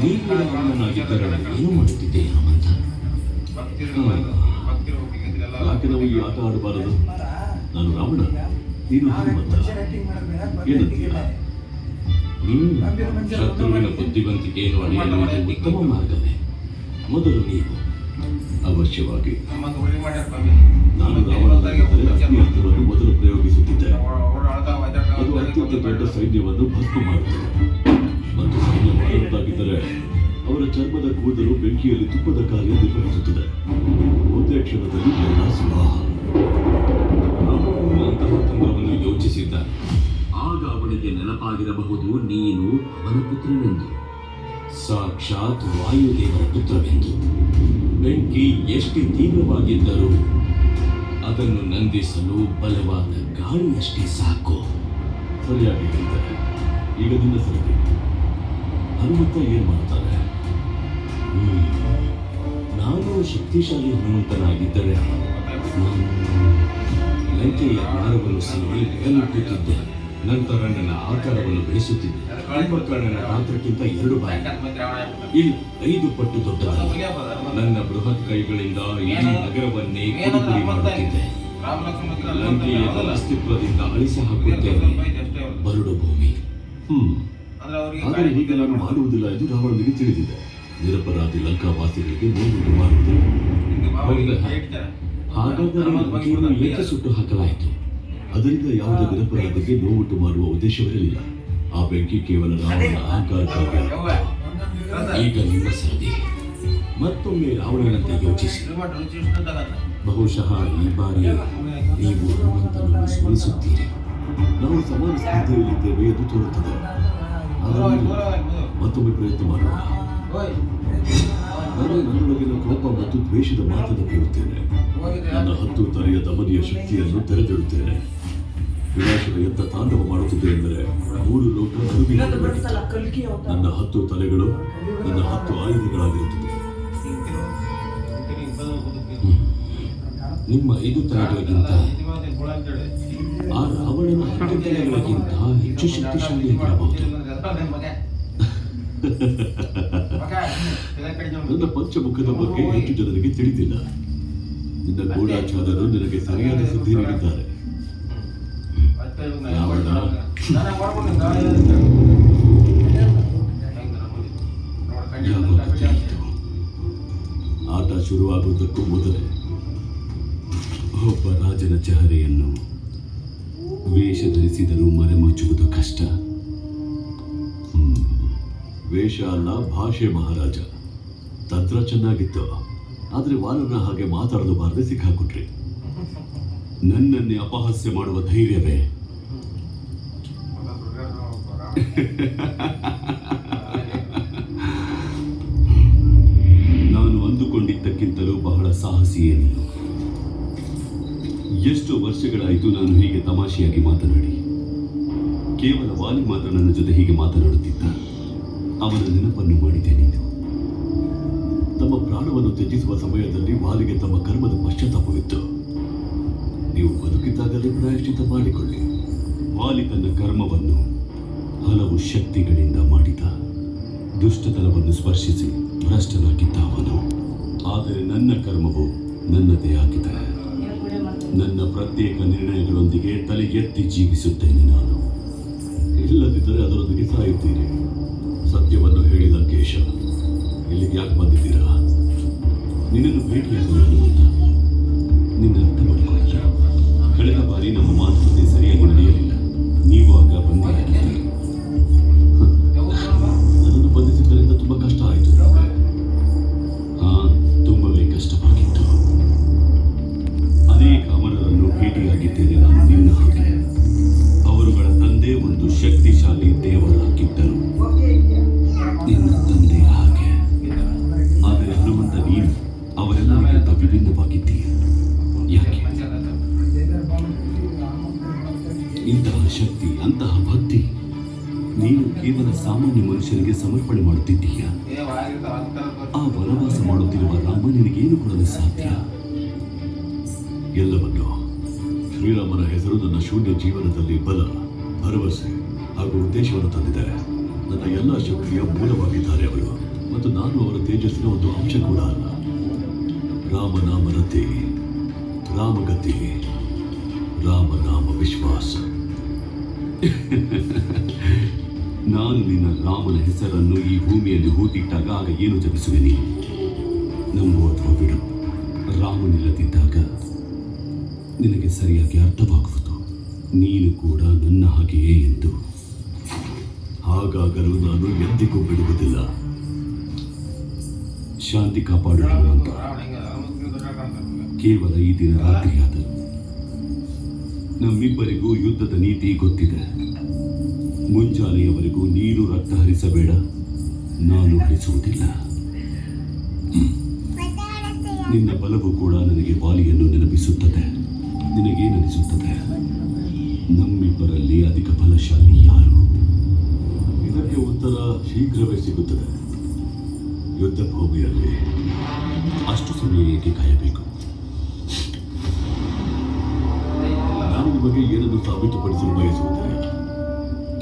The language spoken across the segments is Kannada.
ನೀನು ಏನು ಮಾಡುತ್ತಿದ್ದೆ ಹನುಮಂತ? ಯಾಕೆ ನಾವು ಈ ಆಟ ಆಡಬಾರದು. ನಾನು ರಾವಣ ನೀನು ಹನುಮಂತ. ಏನಂತೀಯ? ಶತ್ರುವಿನ ಬುದ್ಧಿವಂತಿಕೆಯನ್ನು ಅಳಿಯಲು ಇದು ಉತ್ತಮ ಮಾರ್ಗವೇ. ಮೊದಲು ನೀವು ಅವಶ್ಯವಾಗಿ ನಾನು ರಾವಣನಾಗಿದ್ದರೆ ಅಗ್ನಿ ಅಸ್ತ್ರವನ್ನು ಮೊದಲು ಪ್ರಯೋಗಿಸುತ್ತಿದ್ದೆ. ಅದು ಅತ್ಯಂತ ದೊಡ್ಡ ಸೈನ್ಯವನ್ನು ಭಸ್ಮ ಮಾಡುತ್ತದೆ. ಬೆಂಕಿಯಲ್ಲಿ ತುಪ್ಪದ ಕಾರ್ಯ ನಿರ್ವಹಿಸುತ್ತದೆ ಒಂದೇ ಕ್ಷಣದಲ್ಲಿ ಎಲ್ಲ ಸ್ವಾಹ. ಅಂತಹ ತಂತ್ರವನ್ನು ಯೋಚಿಸಿದ್ದ. ಆಗ ಅವನಿಗೆ ನೆನಪಾಗಿರಬಹುದು ನೀನು ಅವನ ಪುತ್ರನೆಂದು ಸಾಕ್ಷಾತ್ ವಾಯುದೇವರ ಪುತ್ರವೆಂದು. ಬೆಂಕಿ ಎಷ್ಟು ತೀವ್ರವಾಗಿದ್ದರೂ ಅದನ್ನು ನಂದಿಸಲು ಬಲವಾದ ಗಾಳಿಯಷ್ಟೇ ಸಾಕು. ಸರಿಯಾಗಿ ಈಗ ನಿನ್ನ ಸರಿ ಹನುಮಂತ ಏನ್ ಮಾಡ್ತಾರೆ. ನಾನು ಶಕ್ತಿಶಾಲಿ ಹನುಮಂತನಾಗಿದ್ದರೆ ಲಂಕೆಯ ಜ್ಞಾನವನ್ನು ಸೇರಿ ನಂತರ ನನ್ನ ಆಕಾರವನ್ನು ಬೆಳೆಸುತ್ತಿದ್ದೆ. ಕುಂಭಕರ್ಣನ ಗಾತ್ರಕ್ಕಿಂತ ಎರಡು ಬಾರಿ. ಇಲ್ಲಿ ಐದು ಪಟ್ಟು ದೊಡ್ಡ ನನ್ನ ಬೃಹತ್ ಕೈಗಳಿಂದ ಇಡೀ ನಗರವನ್ನೇ ಪುಡಿ ಪುಡಿ ಮಾಡುತ್ತಿದ್ದೆ. ಲಂಕೆಯ ಅಸ್ತಿತ್ವದಿಂದ ಅಳಿಸಿ ಹಾಕುತ್ತೇನೆ. ಬರಡು ಭೂಮಿ ಹ್ಮ್. ಆದರೆ ನಾನು ಮಾಡುವುದಿಲ್ಲ ಎಂದು ರಾವಣನಿಗೆ ತಿಳಿದಿದೆ. ನಿರಪರಾಧಿ ಲಂಕಾವಾಸಿಗಳಿಗೆ ನೋವುಂಟು ಮಾಡುವುದಿಲ್ಲ ಹಾಗಾದರೆ ಏಕೆ ಸುಟ್ಟು ಹಾಕಲಾಯಿತು? ಅದರಿಂದ ಯಾವುದೇ ನಿರಪರಾಧಿಗೆ ನೋವುಂಟು ಮಾಡುವ ಉದ್ದೇಶವಿರಲಿಲ್ಲ. ಆ ಬೆಂಕಿ ಕೇವಲ ರಾವಣನ ಅಹಂಕಾರಕ್ಕಾಗಿ ಈಗ ನಿಮ್ಮ ಸರದಿ. ಮತ್ತೊಮ್ಮೆ ರಾವಣನಂತೆ ಯೋಚಿಸಿ. ಬಹುಶಃ ಈ ಬಾರಿ ನೀವು ಹನುಮಂತನನ್ನು ಸೋಲಿಸುತ್ತೀರಿ ನಾವು ಸಮಾನ ಸ್ಪರ್ಧೆಯಲ್ಲಿದ್ದೇವೆ ಎಂದು ತೋರುತ್ತದೆ. ಮತ್ತೊಮ್ಮೆ ಪ್ರಯತ್ನ ಮಾಡೋಣ. ನಾನು ನನ್ನೊಳಗಿನ ಕೋಪ ಮತ್ತು ದ್ವೇಷದ ಮಾತನ್ನು ಕೇಳುತ್ತೇನೆ ನನ್ನ ಹತ್ತು ತಲೆಯ ದಮನಿಯ ಶಕ್ತಿಯನ್ನು ತೆರೆದಿರುತ್ತೇನೆ ವಿನಾಶದ ಎಂತ ತಾಂಡವ ಮಾಡುತ್ತಿದೆ ಎಂದರೆ ಮೂರು ಲೋಕ ನನ್ನ ಹತ್ತು ತಲೆಗಳು ನನ್ನ ಹತ್ತು ಆಯುಧಗಳಾಗಿರುತ್ತದೆ ನಿಮ್ಮ ಐದು ತಲೆಗಳಿಗಿಂತ ಆ ರಾವಣನ ಹತ್ತು ತಲೆಗಳಿಗಿಂತ ಹೆಚ್ಚು ಶಕ್ತಿಶಾಲಿಯಾಗಿರಬಹುದು ನನ್ನ ಪಂಚಮುಖದ ಬಗ್ಗೆ ಹೆಚ್ಚು ಜನರಿಗೆ ತಿಳಿದಿಲ್ಲ. ನಿನ್ನ ಗೂಢಾಚಾರರು ನಿನಗೆ ಸರಿಯಾದ ಸುದ್ದಿ ನೀಡಿದ್ದಾರೆ? ಆಟ ಶುರುವಾಗುವುದಕ್ಕೂ ಮೊದಲೇ ಒಬ್ಬ ರಾಜನ ಚಹರೆಯನ್ನು ವೇಷ ಧರಿಸಿದರೂ ಮರೆಮಾಚುವುದು ಕಷ್ಟ. ಹ್ಮ್. ವೇಷ ಅಲ್ಲ ಭಾಷೆ ಮಹಾರಾಜ. ತಂತ್ರ ಚೆನ್ನಾಗಿತ್ತು. ಆದರೆ ವಾನರ ಹಾಗೆ ಮಾತಾಡಲು ಬಾರದೆ ಸಿಕ್ಕಾಕೊಟ್ರಿ ನನ್ನನ್ನೇ ಅಪಹಾಸ್ಯ ಮಾಡುವ ಧೈರ್ಯವೇ? ನಾನು ಅಂದುಕೊಂಡಿದ್ದಕ್ಕಿಂತಲೂ ಬಹಳ ಸಾಹಸಿಯೇ ನೀನು. ಎಷ್ಟು ವರ್ಷಗಳಾಯಿತು ನಾನು ಹೀಗೆ ತಮಾಷೆಯಾಗಿ ಮಾತನಾಡಿ. ಕೇವಲ ವಾಲಿ ಮಾತ್ರ ನನ್ನ ಜೊತೆ ಹೀಗೆ ಮಾತನಾಡುತ್ತಿದ್ದ. ಅವನ ನೆನಪನ್ನು ಮಾಡಿದೆ ನೀನು. ತಮ್ಮ ಪ್ರಾಣವನ್ನು ತ್ಯಜಿಸುವ ಸಮಯದಲ್ಲಿ ವಾಲಿಗೆ ತಮ್ಮ ಕರ್ಮದ ಪಶ್ಚಾತ್ತಾಪವಿತ್ತು. ನೀವು ಬದುಕಿದ್ದಾಗಲೇ ಪ್ರಾಯಶ್ಚಿತ ಮಾಡಿಕೊಳ್ಳಿ. ವಾಲಿ ತನ್ನ ಕರ್ಮವನ್ನು ಹಲವು ಶಕ್ತಿಗಳಿಂದ ಮಾಡಿದ. ದುಷ್ಟತನವನ್ನು ಸ್ಪರ್ಶಿಸಿ ಭ್ರಷ್ಟನಾಗಿದ್ದ ಅವನು. ಆದರೆ ನನ್ನ ಕರ್ಮವು ನನ್ನದೇ ಆಗಿದೆ. ನನ್ನ ಪ್ರತ್ಯೇಕ ನಿರ್ಣಯಗಳೊಂದಿಗೆ ತಲೆ ಎತ್ತಿ ಜೀವಿಸುತ್ತೇನೆ ನಾನು. ಇಲ್ಲದಿದ್ದರೆ ಅದರೊಂದಿಗೆ ಸಾಯುತ್ತೀರಿ. ಸತ್ಯವನ್ನು ಹೇಳಿದ ಕೇಶ ಇಲ್ಲಿಗೆ ಯಾಕೆ ಬಂದಿದ್ದೀರಾ? ನಿನ್ನನ್ನು ಭೇಟಿಯಾಗಿ ಅಂತ. ನಿನ್ನ ಅರ್ಥ ಮಾಡಿಕೊಳ್ಳಿ ಕಳೆದ ಬಾರಿ ನಮ್ಮ ವಿಭಿನ್ನವಾಗಿದ್ದೀಯ? ಯಾಕೆ? ಇಂತಹ ಶಕ್ತಿ, ಅಂತಹ ಭಕ್ತಿ, ನೀನು ಕೇವಲ ಸಾಮಾನ್ಯ ಮನುಷ್ಯನಿಗೆ ಸಮರ್ಪಣೆ ಮಾಡುತ್ತಿದ್ದೀಯ? ಆ ವನವಾಸ ಮಾಡುತ್ತಿರುವ ರಾಮ ಏನು ಕೊಡಲು ಸಾಧ್ಯ? ಎಲ್ಲವನ್ನು ಶ್ರೀರಾಮನ ಹೆಸರು ನನ್ನ ಶೂನ್ಯ ಜೀವನದಲ್ಲಿ ಬಲ, ಭರವಸೆ ಹಾಗೂ ಉದ್ದೇಶವನ್ನು ತಂದಿದೆ ನನ್ನ ಎಲ್ಲ ಶಕ್ತಿಯ ಮೂಲವಾಗಿದ್ದಾರೆ ಅವರು ಮತ್ತು ನಾನು ಅವರ ತೇಜಸ್ಸಿನ ಒಂದು ಅಂಶ ಕೂಡ ಅಲ್ಲ. ರಾಮನಾಮ ರತೆ ರಾಮಗತಿ, ರಾಮನಾಮ ವಿಶ್ವಾಸ. ನಾನು ನಿನ್ನ ರಾಮನ ಹೆಸರನ್ನು ಈ ಭೂಮಿಯಲ್ಲಿ ಹೂತಿಟ್ಟಾಗ ಆಗ ಏನು ಜಪಿಸುವೆ ನೀನು? ನಂಬು ಅಥವಾ ಬಿಡು. ರಾಮನಿಲ್ಲದಿದ್ದಾಗ ನಿನಗೆ ಸರಿಯಾಗಿ ಅರ್ಥವಾಗುವುದು. ನೀನು ಕೂಡ ನನ್ನ ಹಾಗೆಯೇ ಎಂದು. ಹಾಗಾಗಲು ನಾನು ಎಂದಿಗೂ ಬಿಡುವುದಿಲ್ಲ. ಶಾಂತಿ ಕಾಪಾಡು ಅಂತ ಕೇವಲ ಈ ದಿನ ರಾತ್ರಿಯಾದರು ನಮ್ಮಿಬ್ಬರಿಗೂ ಯುದ್ಧದ ನೀತಿ ಗೊತ್ತಿದೆ. ಮುಂಜಾನೆಯವರೆಗೂ ನೀರು ರಕ್ತ ಹರಿಸಬೇಡ. ನಾನು ಹರಿಸುವುದಿಲ್ಲ. ನಿನ್ನ ಬಲವು ಕೂಡ ನನಗೆ ವಾಲಿಯನ್ನು ನೆನಪಿಸುತ್ತದೆ. ನಿನಗೇನಿಸುತ್ತದೆ ನಮ್ಮಿಬ್ಬರಲ್ಲಿ ಅಧಿಕ ಬಲಶಾಲಿ ಯಾರು? ಇದಕ್ಕೆ ಉತ್ತರ ಶೀಘ್ರವೇ ಸಿಗುತ್ತದೆ. ಯುದ್ಧ ಭೂಮಿಯಲ್ಲಿ ಅಷ್ಟು ಸಮಯ ಏಕೆ ಕಾಯಬೇಕು? ನಾನು ನಿಮಗೆ ಏನನ್ನು ಸಾಬೀತುಪಡಿಸಲು ಬಯಸುವುದಿಲ್ಲ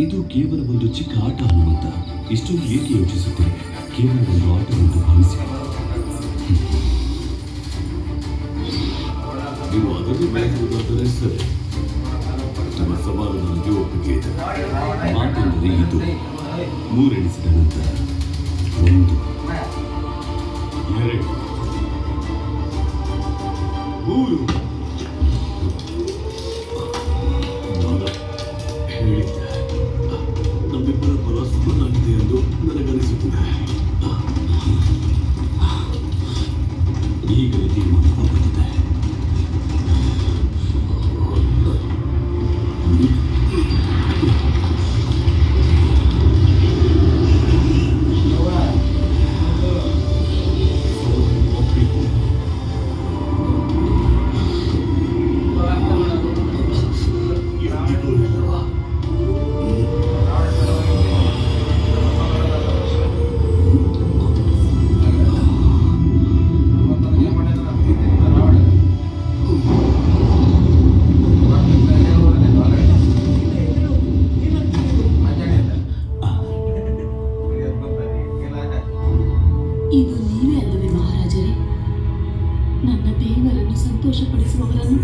ಇದು ಕೇವಲ ಒಂದು ಚಿಕ್ಕ ಆಟ ಹನುಮಂತ ಇಷ್ಟೊಂದು ಏಕೆ ಯೋಚಿಸುತ್ತೆ ಕೇವಲ ಒಂದು ಆಟವೆಂದು ಭಾವಿಸಿ. ನೀವು ಅದನ್ನು ಬಯಸುವುದಾದರೆ ಸರಿ. ನಮ್ಮ ಸವಾಲು ನನಗೆ ಒಪ್ಪಿಗೆ ಇದೆ. ಮಾತೆಂದರೆ ಇದು. ಮೂರೆಣಿಸಿದ ನಂತರ ಒಂದು. ಎರಡು 먹으라는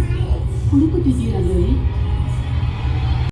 보르코드지라로에